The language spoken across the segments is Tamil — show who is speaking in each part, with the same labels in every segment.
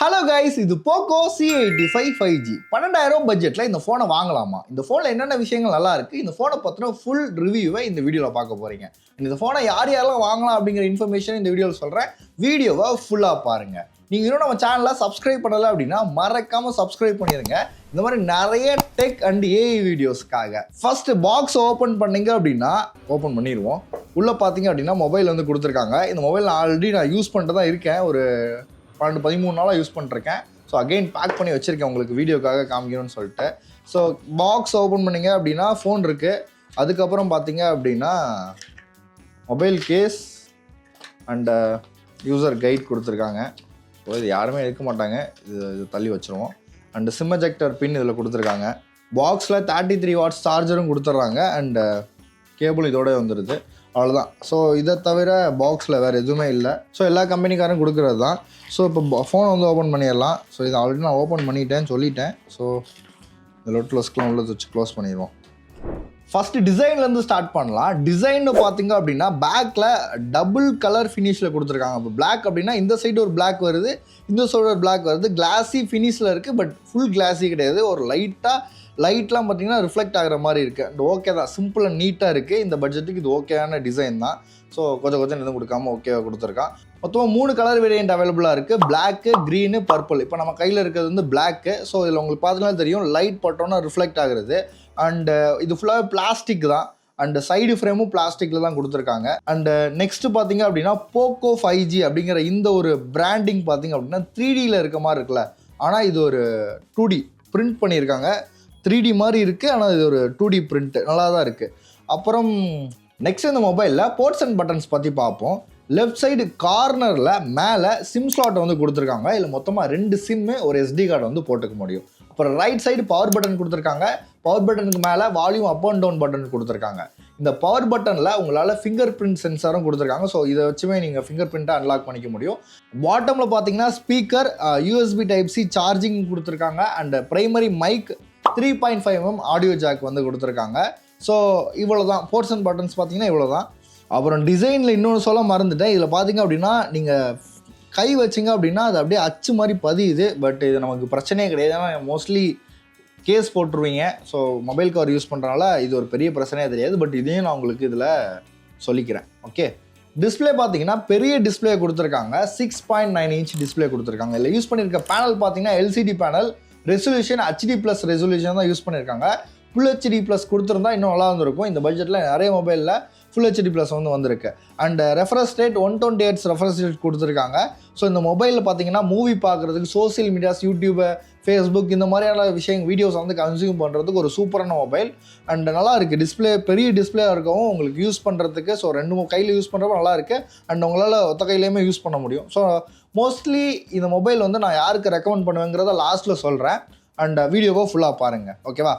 Speaker 1: ஹலோ கைஸ் இது Poco C eighty five five G பன்னெண்டாயிரம் பட்ஜெட்டில் இந்த ஃபோனை வாங்கலாமா? இந்த ஃபோனில் என்னென்ன விஷயங்கள் நல்லா இருக்குது இந்த ஃபோனை பற்றின ஃபுல் ரிவ்யூவை இந்த வீடியோவில் பார்க்க போகிறீங்க இந்த ஃபோனை யார் யாரெல்லாம் வாங்கலாம் அப்படிங்கிற இன்ஃபர்மேஷன் இந்த வீடியோவில் சொல்கிறேன் வீடியோவை ஃபுல்லாக பாருங்கள் நீங்கள் இன்னும் நம்ம சேனலை சப்ஸ்கிரைப் பண்ணலை அப்படின்னா மறக்காமல் சப்ஸ்கிரைப் பண்ணிடுங்க இந்த மாதிரி நிறைய டெக் அண்ட் ஏஐ வீடியோஸ்க்காக ஃபர்ஸ்ட் பாக்ஸ் ஓப்பன் பண்ணீங்க அப்படின்னா ஓப்பன் பண்ணிடுவோம். உள்ளே பார்த்தீங்க அப்படின்னா மொபைல் வந்து கொடுத்துருக்காங்க. இந்த மொபைல் ஆல்ரெடி நான் யூஸ் பண்ணிட்டு தான் இருக்கேன். ஒரு பன்னெண்டு பதிமூணு நாளாக யூஸ் பண்ணிருக்கேன் ஸோ அகைன் பேக் பண்ணி வச்சுருக்கேன் உங்களுக்கு வீடியோக்காக காமிக்கணும்னு சொல்லிட்டு. ஸோ பாக்ஸ் ஓப்பன் பண்ணிங்க அப்படின்னா ஃபோன் இருக்குது அதுக்கப்புறம் பார்த்தீங்க அப்படின்னா mobile case and user guide கொடுத்துருக்காங்க. ஸோ இது யாருமே எடுக்க மாட்டாங்க. இது இது தள்ளி வச்சுருவோம். அண்டு சிம் எஜெக்டர் பின் இதில் கொடுத்துருக்காங்க. பாக்ஸில் தேர்ட்டி த்ரீ வாட்ஸ் சார்ஜரும் கொடுத்துட்றாங்க அண்டு கேபிள் இதோட வந்துடுது அவ்வளோதான் ஸோ இதை தவிர பாக்ஸில் வேறு எதுவுமே இல்லை. ஸோ எல்லா கம்பெனிக்காரும் கொடுக்குறது தான். ஸோ இப்போ ஃபோன் வந்து ஓப்பன் பண்ணிடலாம். ஸோ இதை ஆல்ரெடி நான் ஓப்பன் பண்ணிட்டேன்னு சொல்லிட்டேன். ஸோ இந்த லொட் க்ளோஸ்க்கெலாம் உள்ளது வச்சு க்ளோஸ் பண்ணிடுவோம். ஃபஸ்ட்டு டிசைன்லேருந்து ஸ்டார்ட் பண்ணலாம். டிசைன்னு பார்த்தீங்க அப்படின்னா பேக்கில் டபுள் கலர் ஃபினிஷில் கொடுத்துருக்காங்க. இப்போ பிளாக் அப்படின்னா இந்த சைடு ஒரு பிளாக் வருது இந்த சைடு ஒரு பிளாக் வருது. கிளாஸி ஃபினிஷில் இருக்குது பட் ஃபுல் கிளாஸி கிடையாது. ஒரு லைட்டாக லைட்லாம் பார்த்தீங்கன்னா ரிஃப்ளெக்ட் ஆகிற மாதிரி இருக்குது அண்ட் ஓகே தான். சிம்பிள் அண்ட் நீட்டாக இருக்குது இந்த பட்ஜெட்டுக்கு இது ஓகேயான டிசைன் தான். ஸோ கொஞ்சம் கொஞ்சம் எதுவும் கொடுக்காம ஓகேவா கொடுத்துருக்கான். மொத்தமாக மூணு கலர் வேரியன்ட் அவைலபிளாக இருக்குது பிளாக்கு க்ரீனு பர்பிள் இப்போ நம்ம கையில் இருக்கிறது வந்து பிளாக்கு ஸோ இதில் உங்களுக்கு பார்த்தீங்கன்னா தெரியும் லைட் பட்டோன்னா ரிஃப்ளெக்ட் ஆகுறது. அண்டு uh, இது ஃபுல்லாக பிளாஸ்டிக் தான். அண்டு சைடு ஃப்ரேமும் பிளாஸ்டிக்கில் தான் கொடுத்துருக்காங்க. அண்டு நெக்ஸ்ட் uh, பார்த்தீங்க அப்படின்னா போக்கோ ஃபைவ் ஜி அப்படிங்கிற இந்த ஒரு பிராண்டிங் பார்த்தீங்க அப்படின்னா த்ரீ டியில் இருக்க மாதிரி இருக்குல்ல. ஆனால் இது ஒரு டூ டி பிரிண்ட் பண்ணியிருக்காங்க. த்ரீ டி மாதிரி இருக்குது ஆனால் இது ஒரு டூ டி பிரிண்ட்டு நல்லா தான் இருக்குது அப்புறம் நெக்ஸ்ட் இந்த மொபைலில் போர்ட்ஸ் அண்ட் பட்டன்ஸ் பற்றி பார்ப்போம். லெஃப்ட் சைடு கார்னரில் மேலே சிம் ஸ்லாட் வந்து கொடுத்துருக்காங்க. இல்லை மொத்தமாக ரெண்டு சிம்மு ஒரு எஸ்டி கார்டு வந்து போட்டுக்க முடியும். அப்புறம் ரைட் சைடு பவர் பட்டன் கொடுத்துருக்காங்க. பவர் பட்டனுக்கு மேலே volume up and down button கொடுத்துருக்காங்க. இந்த பவர் பட்டனில் உங்களால் ஃபிங்கர் பிரிண்ட் சென்சாரும் கொடுத்துருக்காங்க. ஸோ இதை வச்சுமே நீங்கள் ஃபிங்கர் பிரிண்ட்டை அன்லாக் பண்ணிக்க முடியும். பாட்டமில் பார்த்தீங்கன்னா speaker USB type C charging கொடுத்துருக்காங்க. And primary mic three point five M audio jack வந்து கொடுத்துருக்காங்க. ஸோ இவ்வளோ தான் போர்ஷன் பட்டன்ஸ் பார்த்தீங்கன்னா இவ்வளோ தான் அப்புறம் டிசைனில் இன்னொன்று சொல்ல மறந்துட்டேன். இதில் பார்த்தீங்க அப்படின்னா நீங்கள் கை வச்சிங்க அப்படின்னா அது அப்படியே அச்சு மாதிரி பதியுது. பட் இது நமக்கு பிரச்சனையே கிடையாது. ஏன்னா மோஸ்ட்லி கேஸ் போட்டுருவீங்க. ஸோ மொபைல் கவர் யூஸ் பண்ணுறனால இது ஒரு பெரிய பிரச்சனையே தெரியாது. பட் இதையும் நான் உங்களுக்கு இதில் சொல்லிக்கிறேன். ஓகே டிஸ்ப்ளே பார்த்தீங்கன்னா பெரிய டிஸ்ப்ளே கொடுத்துருக்காங்க. Six point nine inch display கொடுத்துருக்காங்க. இல்லை யூஸ் பண்ணியிருக்க பேனல் பார்த்தீங்கன்னா LCD panel resolution HD plus resolution தான் யூஸ் பண்ணியிருக்காங்க ஃபுல் ஹெச்டி ப்ளஸ் கொடுத்துருந்தா இன்னும் நல்லா இருந்திருக்கும். இந்த பட்ஜெட்டில் நிறைய மொபைலில் ஃபுல் ஹெச்டி ப்ளஸ் வந்து வந்திருக்கு. And reference rate one twenty eights reference rate கொடுத்துருக்காங்க. ஸோ இந்த மொபைலில் பார்த்தீங்கன்னா மூவி பார்க்குறதுக்கு சோசியல் மீடியாஸ் யூடியூபு ஃபேஸ்புக் இந்த மாதிரியான விஷயம் வீடியோஸ் வந்து கன்சியூம் பண்ணுறதுக்கு ஒரு சூப்பரான மொபைல் அண்ட் நல்லா இருக்குது டிஸ்ப்ளே பெரிய டிஸ்பிளே இருக்கவும் உங்களுக்கு யூஸ் பண்ணுறதுக்கு ஸோ ரெண்டு மூணு கையில் யூஸ் பண்ணுறப்ப நல்லா இருக்குது அண்ட் உங்களால் ஒத்த கையிலையுமே யூஸ் பண்ண முடியும். ஸோ மோஸ்ட்லி இந்த மொபைல் வந்து நான் யாருக்கு ரெக்கமெண்ட் பண்ணுவேங்கிறத லாஸ்ட்டில் சொல்கிறேன் அண்ட் uh, வீடியோவை ஃபுல்லாக பாருங்கள் ஓகேவா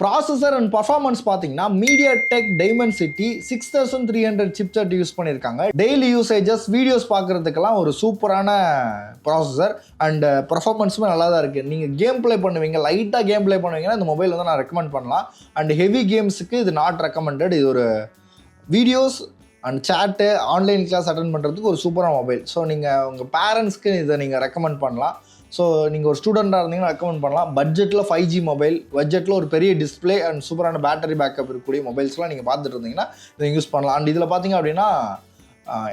Speaker 1: ப்ராசஸர் அண்ட் பர்ஃபார்மன்ஸ் பார்த்தீங்கன்னா MediaTek Dimensity six thousand three hundred chipset use பண்ணியிருக்காங்க டெய்லி யூசேஜஸ் வீடியோஸ் பார்க்குறதுக்கெல்லாம் ஒரு சூப்பரான ப்ராசஸர் அண்ட் பர்ஃபார்மன்ஸுமே uh, நல்லா தான் இருக்குது நீங்கள் கேம் ப்ளே பண்ணுவீங்க லைட்டாக கேம் ப்ளே பண்ணுவீங்கன்னா இந்த மொபைல் வந்து நான் ரெக்கமெண்ட் பண்ணலாம். அண்ட் ஹெவி கேம்ஸுக்கு இது நாட் ரெக்கமெண்டட் இது ஒரு videos and chat online class attend பண்ணுறதுக்கு ஒரு சூப்பரான மொபைல் ஸோ நீங்கள் உங்கள் பேரண்ட்ஸ்க்கு இதை நீங்கள் ரெக்கமெண்ட் பண்ணலாம். ஸோ நீங்கள் ஒரு ஸ்டூடெண்ட்டாக இருந்தீங்கன்னா ரெக்கமெண்ட் பண்ணலாம். பட்ஜெட்டில் ஃபைவ் ஜி மொபைல் பட்ஜெட்டில் ஒரு பெரிய டிஸ்ப்ளே அண்ட் சூப்பரான பேட்டரி பேக்கப் இருக்கக்கூடிய மொபைல்ஸ்லாம் நீங்கள் பார்த்துட்டு இருந்தீங்கன்னா இதை யூஸ் பண்ணலாம். அண்ட் இதில் பார்த்தீங்க அப்படின்னா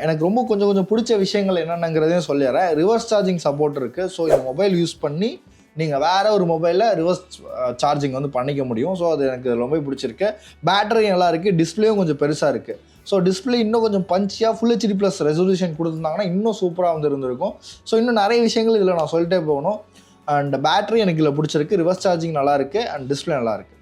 Speaker 1: எனக்கு ரொம்ப கொஞ்சம் கொஞ்சம் பிடிச்ச விஷயங்கள் என்னென்னங்கிறதையும் சொல்லிடுறேன். ரிவர்ஸ் சார்ஜிங் சப்போர்ட் இருக்குது ஸோ இந்த மொபைல் யூஸ் பண்ணி நீங்கள் வேறு ஒரு மொபைலில் ரிவர்ஸ் சார்ஜிங் வந்து பண்ணிக்க முடியும். ஸோ அது எனக்கு ரொம்ப பிடிச்சிருக்கு. பேட்டரியும் நல்லா இருக்குது டிஸ்பிளேயும் கொஞ்சம் பெருசாக இருக்குது ஸோ டிஸ்ப்ளே இன்னும் கொஞ்சம் பஞ்சியாக ஃபுல் ஹெச்டி ப்ளஸ் ரெசல்யூஷன் கொடுத்துருந்தாங்கன்னா இன்னும் சூப்பராக வந்து இருந்திருக்கும் ஸோ இன்னும் நிறைய விஷயங்கள் இதில் நான் சொல்லிட்டே போகணும். அண்ட் பேட்டரி எனக்கு இதில் பிடிச்சிருக்கு. ரிவர்ஸ் சார்ஜிங் நல்லாயிருக்கு அண்ட் டிஸ்ப்ளே நல்லாயிருக்கு.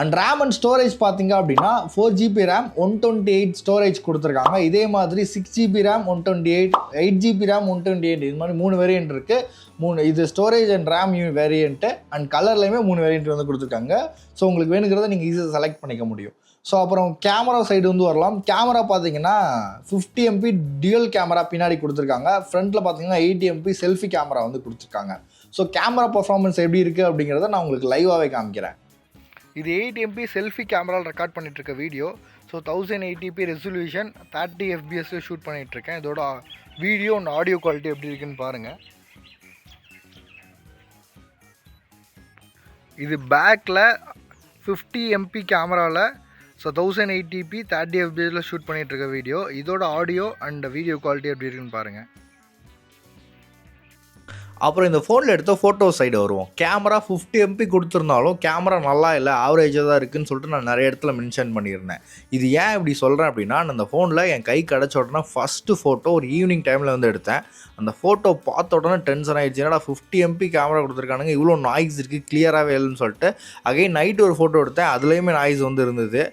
Speaker 1: அண்ட் ரேம் அண்ட் ஸ்டோரேஜ் பார்த்தீங்க அப்படின்னா four GB RAM one twenty eight storage கொடுத்துருக்காங்க. இதே மாதிரி six GB RAM one twenty eight eight GB RAM one twenty eight இது மாதிரி மூணு வேரியன்ட் இருக்குது மூணு இது storage and RAM variant and கலர்லையுமே மூணு வேரியன்ட் வந்து கொடுத்துருக்காங்க. ஸோ உங்களுக்கு வேணுங்கிறத நீங்கள் ஈஸியாக செலக்ட் பண்ணிக்க முடியும். ஸோ அப்புறம் கேமரா சைடு வந்து வரலாம். கேமரா பார்த்தீங்கன்னா ஃபிஃப்டி எம்பி டியூல் கேமரா பின்னாடி கொடுத்துருக்காங்க. ஃப்ரண்ட்டில் பார்த்தீங்கன்னா எயிட்டி எம்பி செல்ஃபி கேமரா வந்து கொடுத்துருக்காங்க. ஸோ கேமரா பர்ஃபார்மன்ஸ் எப்படி இருக்குது அப்படிங்கிறத நான் உங்களுக்கு லைவாகவே காமிக்கிறேன்.
Speaker 2: இது எயிட் எம்பி செல்ஃபி கேமராவில் ரெக்கார்ட் பண்ணிட்டு இருக்க video so thousand eighty P resolution thirty FPS shoot பண்ணிகிட்ருக்கேன் இதோட வீடியோ அண்ட் ஆடியோ குவாலிட்டி எப்படி இருக்குன்னு பாருங்கள் இது பேக்கில் ஃபிஃப்டி எம்பி கேமராவில் so thousand eighty P thirty எஃபிஎஸில் shoot பண்ணிட்டு இருக்க வீடியோ இதோட ஆடியோ அண்ட் வீடியோ குவாலிட்டி எப்படி இருக்குன்னு பாருங்கள்
Speaker 1: அப்புறம் இந்த ஃபோனில் எடுத்த ஃபோட்டோ சைடு வருவோம். கேமரா ஃபிஃப்டி எம்பி கொடுத்துருந்தாலும் கேமரா நல்லா இல்லை ஆவரேஜாக தான் இருக்குதுன்னு சொல்லிட்டு நான் நிறைய இடத்துல மென்ஷன் பண்ணியிருந்தேன். இது ஏன் இப்படி சொல்கிறேன் அப்படின்னா நான் அந்த ஃபோனில் என் கை கிடச்ச உடனே ஃபஸ்ட்டு ஃபோட்டோ ஒரு ஈவினிங் டைமில் வந்து எடுத்தேன். அந்த ஃபோட்டோ பார்த்த உடனே டென்ஷன் ஆகிடுச்சு என்னடா ஃபிஃப்டி எம்பி கேமரா கொடுத்துருக்கானுங்க? இவ்வளோ நாய்ஸ் இருக்குது கிளியராகவே இல்லைன்னு சொல்லிட்டு அகைன் நைட்டு ஒரு ஃபோட்டோ எடுத்தேன். அதுலேயுமே நாய்ஸ் வந்து இருந்தது.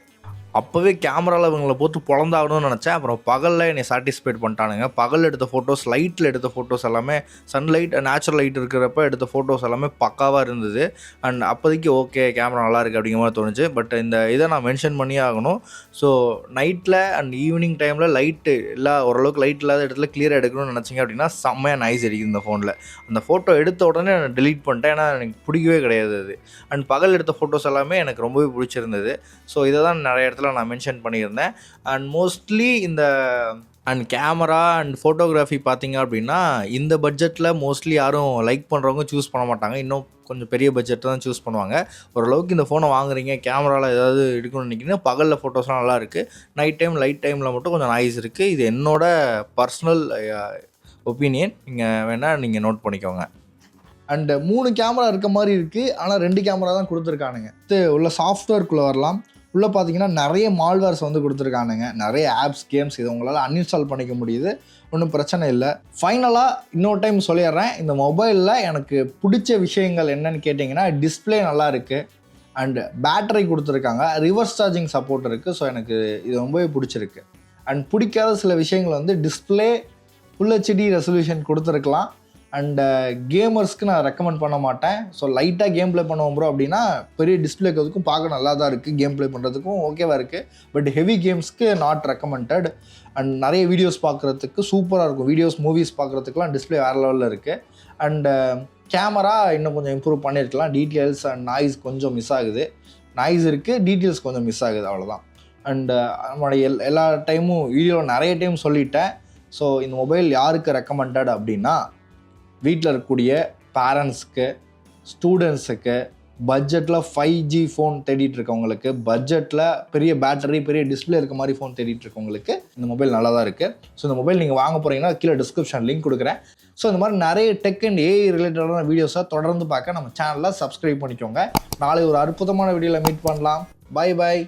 Speaker 1: அப்போவே கேமராவில் இவங்களை போட்டு பொழந்தாகணும்னு நினச்சேன். அப்புறம் பகலில் என்னை சாட்டிஸ்ஃபைட் பண்ணிட்டானுங்க. பகல் எடுத்த ஃபோட்டோஸ் லைட்டில் எடுத்த ஃபோட்டோஸ் எல்லாமே சன்லைட் நேச்சுரல் லைட் இருக்கிறப்ப எடுத்த ஃபோட்டோஸ் எல்லாமே பக்காவாக இருந்தது. அண்ட் அப்போதைக்கு ஓகே கேமரா நல்லா இருக்குது அப்படிங்கிற மாதிரி தோணுச்சு. பட் இந்த இதை நான் மென்ஷன் பண்ணியே ஆகணும். ஸோ நைட்டில் அண்ட் ஈவினிங் டைமில் லைட்டு இல்லை ஓரளவுக்கு லைட் இல்லாத இடத்துல கிளியராக எடுக்கணும்னு நினச்சிங்க அப்படின்னா செம்மையாக நைஸ் அடிக்குது இந்த ஃபோனில் அந்த ஃபோட்டோ எடுத்த உடனே நான் டெலீட் பண்ணிட்டேன். ஏன்னா எனக்கு பிடிக்கவே கிடையாது அது. அண்ட் பகல் எடுத்த ஃபோட்டோஸ் எல்லாமே எனக்கு ரொம்பவே பிடிச்சிருந்தது. ஸோ இதை தான் நிறைய இடத்துல நான் மென்ஷன் பண்ணியிருந்தேன். அண்ட் மோஸ்ட்லி இந்த அண்ட் கேமரா அண்ட் ஃபோட்டோகிராஃபி பார்த்தீங்க அப்படின்னா இந்த பட்ஜெட்டில் மோஸ்ட்லி யாரும் லைக் பண்ணுறவங்க சூஸ் பண்ண மாட்டாங்க. இன்னும் கொஞ்சம் பெரிய பட்ஜெட் தான் சூஸ் பண்ணுவாங்க. ஓரளவுக்கு இந்த ஃபோனை வாங்குறீங்க கேமராவில் ஏதாவது எடுக்கணும்னு நினைக்கிறீங்கன்னா பகலில் ஃபோட்டோஸ்லாம் நல்லா இருக்குது நைட் டைம் லைட் டைமில் மட்டும் கொஞ்சம் நாய்ஸ் இருக்குது இது என்னோட பர்சனல் ஒப்பீனியன் uh, நீங்கள் வேணால் நீங்கள் நோட் பண்ணிக்கோங்க. அண்ட் மூணு கேமரா இருக்க மாதிரி இருக்குது ஆனால் ரெண்டு கேமரா தான் கொடுத்துருக்கானுங்க. உள்ள சாஃப்ட்வேர்க்குள்ளே வரலாம். உள்ளே பார்த்தீங்கன்னா நிறைய மால்வேர்ஸ் வந்து கொடுத்துருக்கானுங்க. நிறைய ஆப்ஸ் கேம்ஸ் இது உங்களால் அன்இன்ஸ்டால் பண்ணிக்க முடியுது. ஒன்றும் பிரச்சனை இல்லை. ஃபைனலாக இன்னொரு டைம் சொல்லிடுறேன். இந்த மொபைலில் எனக்கு பிடிச்ச விஷயங்கள் என்னன்னு கேட்டிங்கன்னா டிஸ்ப்ளே நல்லா இருக்குது அண்டு பேட்டரி கொடுத்துருக்காங்க. ரிவர்ஸ் சார்ஜிங் சப்போர்ட் இருக்குது ஸோ எனக்கு இது ரொம்பவே பிடிச்சிருக்கு. அண்ட் பிடிக்காத சில விஷயங்கள் வந்து டிஸ்ப்ளே ஃபுல் ஹெச்டி ரெசல்யூஷன் கொடுத்துருக்கலாம். அண்ட் கேமர்ஸ்க்கு uh, நான் ரெக்கமெண்ட் பண்ண மாட்டேன். ஸோ லைட்டாக கேம் ப்ளே பண்ணுவோம் ப்ரோ அப்படின்னா பெரிய டிஸ்பிளே இருக்கிறதுக்கும் பார்க்க நல்லா தான் இருக்குது கேம் ப்ளே பண்ணுறதுக்கும் ஓகேவாக இருக்குது பட் ஹெவி கேம்ஸ்க்கு நாட் ரெக்கமெண்டட் அண்ட் நிறைய வீடியோஸ் பார்க்குறதுக்கு சூப்பராக இருக்கும். வீடியோஸ் மூவிஸ் பார்க்குறதுக்குலாம் டிஸ்பிளே வேறு லெவலில் இருக்குது அண்ட் கேமரா uh, இன்னும் கொஞ்சம் இம்ப்ரூவ் பண்ணியிருக்கலாம் டீட்டெயில்ஸ் அண்ட் நாய்ஸ் கொஞ்சம் மிஸ் ஆகுது. நாய்ஸ் இருக்குது டீட்டெயில்ஸ் கொஞ்சம் மிஸ் ஆகுது. அவ்வளோதான் அண்டு uh, நம்மளோட எல் எல்லா டைமும் வீடியோவில் நிறைய டைம் சொல்லிட்டேன். ஸோ இந்த மொபைல் யாருக்கு ரெக்கமெண்டட் அப்படின்னா வீட்டில் இருக்கக்கூடிய பேரண்ட்ஸுக்கு ஸ்டூடெண்ட்ஸுக்கு பட்ஜெட்டில் ஃபைவ் ஜி ஃபோன் தேடிட்டு இருக்கவங்களுக்கு பட்ஜெட்டில் பெரிய பேட்டரி பெரிய டிஸ்பிளே இருக்க மாதிரி ஃபோன் தேடிட்டு இருக்கவங்களுக்கு இந்த மொபைல் நல்லா தான் இருக்குது ஸோ இந்த மொபைல் நீங்கள் வாங்க போகிறீங்கன்னா கீழே டிஸ்கிரிப்ஷன் லிங்க் கொடுக்குறேன். ஸோ இந்த மாதிரி நிறைய டெக் அண்ட் ஏஐ ரிலேட்டடான வீடியோஸை தொடர்ந்து பார்க்க நம்ம சேனலில் சப்ஸ்கிரைப் பண்ணிக்கோங்க. நாளை ஒரு அற்புதமான வீடியோவில் மீட் பண்ணலாம். Bye bye